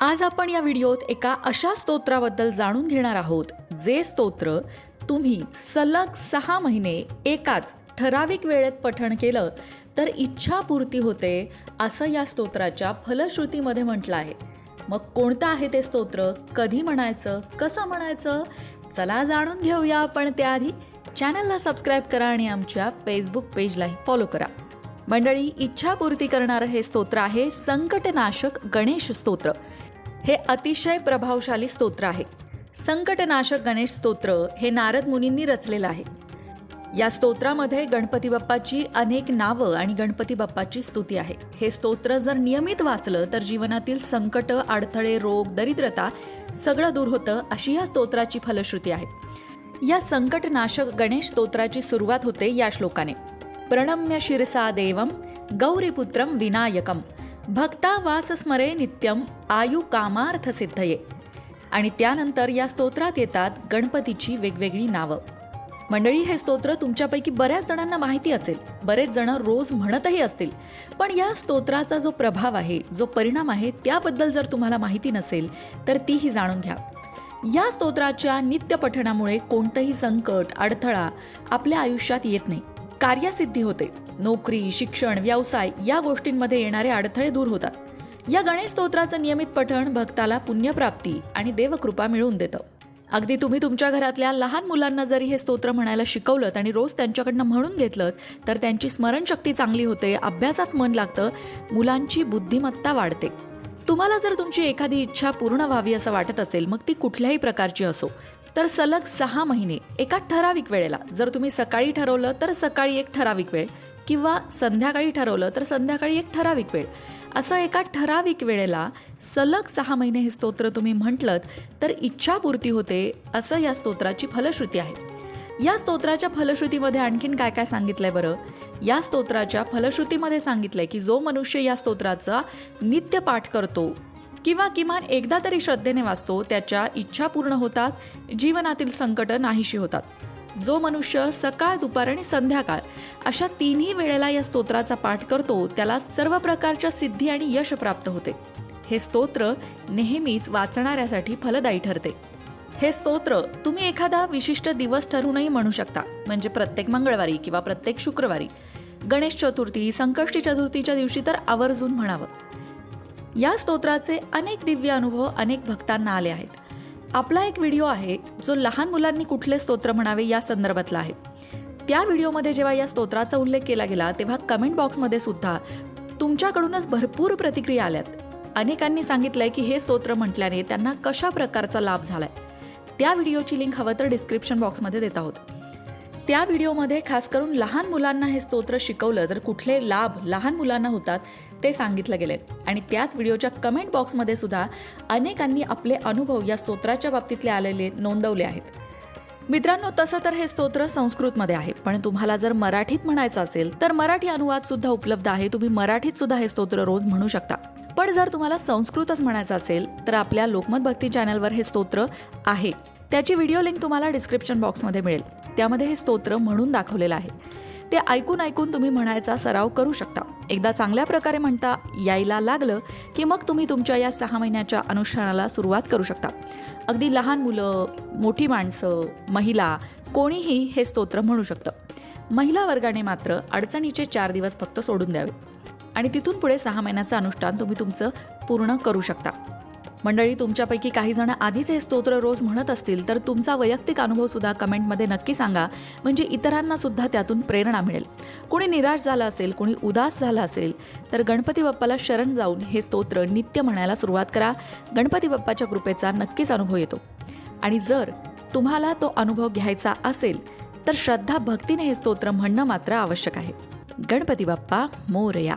आज आपण या व्हिडिओत एका अशा स्तोत्राबद्दल जाणून घेणार आहोत जे स्तोत्र तुम्ही सलग सहा महिने एकाच ठराविक वेळेत पठण केलं तर इच्छापूर्ती होते असं या स्तोत्राच्या फलश्रुतीमध्ये म्हटलं आहे. मग कोणतं आहे ते स्तोत्र? कधी म्हणायचं? कसं म्हणायचं? चला जाणून घेऊया आपण त्याआधी. चॅनलला सबस्क्राईब करा आणि आमच्या फेसबुक पेजलाही फॉलो करा. मंडळी इच्छापूर्ती करणारं हे स्तोत्र आहे संकटनाशक गणेश स्तोत्र. हे अतिशय प्रभावशाली स्तोत्र आहे. संकटनाशक गणेश स्तोत्र हे नारद मुनींनी रचलेलं आहे. या स्तोत्रामध्ये गणपती बाप्पाची अनेक नावं आणि गणपती बाप्पाची स्तुती आहे. हे स्तोत्र जर नियमित वाचलं तर जीवनातील संकट अडथळे रोग दरिद्रता सगळं दूर होतं अशी या स्तोत्राची फलश्रुती आहे. या संकटनाशक गणेश स्तोत्राची सुरुवात होते या श्लोकाने. प्रणम्य शिरसा देवं गौरीपुत्रं विनायकं। भक्ता वास स्मरे नित्यम आयु कामार्थ सिद्धये। आणि त्यानंतर या स्तोत्रात येतात गणपतीची वेगवेगळी नावं। मंडळी हे स्तोत्र तुमच्यापैकी बऱ्याच जणांना माहिती असेल. बरेच जण रोज म्हणतही असतील. पण या स्तोत्राचा जो प्रभाव आहे जो परिणाम आहे त्याबद्दल जर तुम्हाला माहिती नसेल तर तीही जाणून घ्या. या स्तोत्राच्या नित्य पठणामुळे कोणतंही संकट अडथळा आपल्या आयुष्यात येत नाही. कार्यसिद्धी होते. नोकरी शिक्षण व्यवसाय या गोष्टींमध्ये येणारे अडथळे दूर होतात. या गणेश स्तोत्राचं नियमित पठण भक्ताला पुण्यप्राप्ती आणि देवकृपा मिळवून देतं. अगदी तुम्ही तुमच्या घरातल्या लहान मुलांना जरी हे स्तोत्र म्हणायला शिकवलं आणि रोज त्यांच्याकडनं म्हणून घेतलं तर त्यांची स्मरणशक्ती चांगली होते अभ्यासात मन लागतं मुलांची बुद्धिमत्ता वाढते. तुम्हाला जर तुमची एखादी इच्छा पूर्ण व्हावी असं वाटत असेल मग ती कुठल्याही प्रकारची असो. तर सलग सहा महिने एका ठराविक वेळेला. जर तुम्ही सकाळी ठरवलं तर सकाळी एक ठराविक वेळ किंवा संध्याकाळी ठरवलं तर संध्याकाळी एक ठराविक वेळ. असं एका ठराविक वेळेला सलग सहा महिने हे स्तोत्र तुम्ही म्हटलं तर इच्छापूर्ती होते असं या स्तोत्राची फलश्रुती आहे. या स्तोत्राच्या फलश्रुतीमध्ये आणखीन काय काय सांगितलंय बरं? या स्तोत्राच्या फलश्रुतीमध्ये सांगितलंय की जो मनुष्य या स्तोत्राचा नित्य पाठ करतो किंवा किमान एकदा तरी श्रद्धेने वाचतो त्याच्या इच्छा पूर्ण होतात जीवनातील संकट नाहीशी होतात. जो मनुष्य सकाळ दुपार आणि संध्याकाळ अशा तिन्ही वेळेला या स्तोत्राचा पाठ करतो त्याला सर्व प्रकारच्या सिद्धी आणि यश प्राप्त होते. हे स्तोत्र नेहमीच वाचणाऱ्यासाठी फलदायी ठरते. हे स्तोत्र तुम्ही एखादा विशिष्ट दिवस ठरूनही म्हणू शकता म्हणजे प्रत्येक मंगळवारी किंवा प्रत्येक शुक्रवारी. गणेश चतुर्थी संकष्टी चतुर्थीच्या दिवशी तर आवर्जून म्हणावं. या स्तोत्राचे अनेक दिव्य अनुभव अनेक भक्तांना आले आहेत. आपला एक व्हिडिओ आहे जो लहान मुलांनी कुठले स्तोत्र म्हणावे या संदर्भातला आहे. त्या व्हिडिओमध्ये जेव्हा या स्तोत्राचा उल्लेख केला गेला तेव्हा कमेंट बॉक्समध्ये सुद्धा तुमच्याकडूनच भरपूर प्रतिक्रिया आल्यात. अनेकांनी सांगितलंय की हे स्तोत्र म्हटल्याने त्यांना कशा प्रकारचा लाभ झालाय? त्या व्हिडिओची लिंक हवं तर डिस्क्रिप्शन बॉक्समध्ये देत आहोत. त्या व्हिडिओमध्ये खास करून लहान मुलांना हे स्तोत्र शिकवलं तर कुठले लाभ लहान मुलांना होतात ते सांगितलं गेले आणि त्याच व्हिडिओच्या कमेंट बॉक्समध्ये सुद्धा अनेकांनी आपले अनुभव या स्तोत्राच्या बाबतीतले आलेले नोंदवले आहेत. मित्रांनो तसं तर हे स्तोत्र संस्कृतमध्ये आहे पण तुम्हाला जर मराठीत म्हणायचं असेल तर मराठी अनुवाद सुद्धा उपलब्ध आहे. तुम्ही मराठीत सुद्धा हे स्तोत्र रोज म्हणू शकता. पण जर तुम्हाला संस्कृतच म्हणायचं असेल तर आपल्या लोकमत भक्ती चॅनलवर हे स्तोत्र आहे. त्याची व्हिडिओ लिंक तुम्हाला डिस्क्रिप्शन बॉक्समध्ये मिळेल. त्यामध्ये हे स्तोत्र म्हणून दाखवलेलं आहे. ते ऐकून ऐकून तुम्ही म्हणायचा सराव करू शकता. एकदा चांगल्या प्रकारे म्हणता यायला लागलं की मग तुम्ही तुमच्या या सहा महिन्याच्या अनुष्ठानाला सुरुवात करू शकता. अगदी लहान मुलं मोठी माणसं महिला कोणीही हे स्तोत्र म्हणू शकतं. महिला वर्गाने मात्र अडचणीचे चार दिवस फक्त सोडून द्यावे. आणि तिथून पुढे सहा महिन्याचं अनुष्ठान तुम्ही तुमचं पूर्ण करू शकता. मंडळी तुमच्यापैकी काही जण आधीच हे स्तोत्र रोज म्हणत असतील तर तुमचा वैयक्तिक अनुभव सुद्धा कमेंटमध्ये नक्की सांगा. म्हणजे इतरांना सुद्धा त्यातून प्रेरणा मिळेल. कोणी निराश झालं असेल कोणी उदास झालं असेल तर गणपती बाप्पाला शरण जाऊन हे स्तोत्र नित्य म्हणायला सुरुवात करा. गणपती बाप्पाच्या कृपेचा नक्कीच अनुभव येतो. आणि जर तुम्हाला तो अनुभव घ्यायचा असेल तर श्रद्धा भक्तीने हे स्तोत्र म्हणणं मात्र आवश्यक आहे. गणपती बाप्पा मोरया.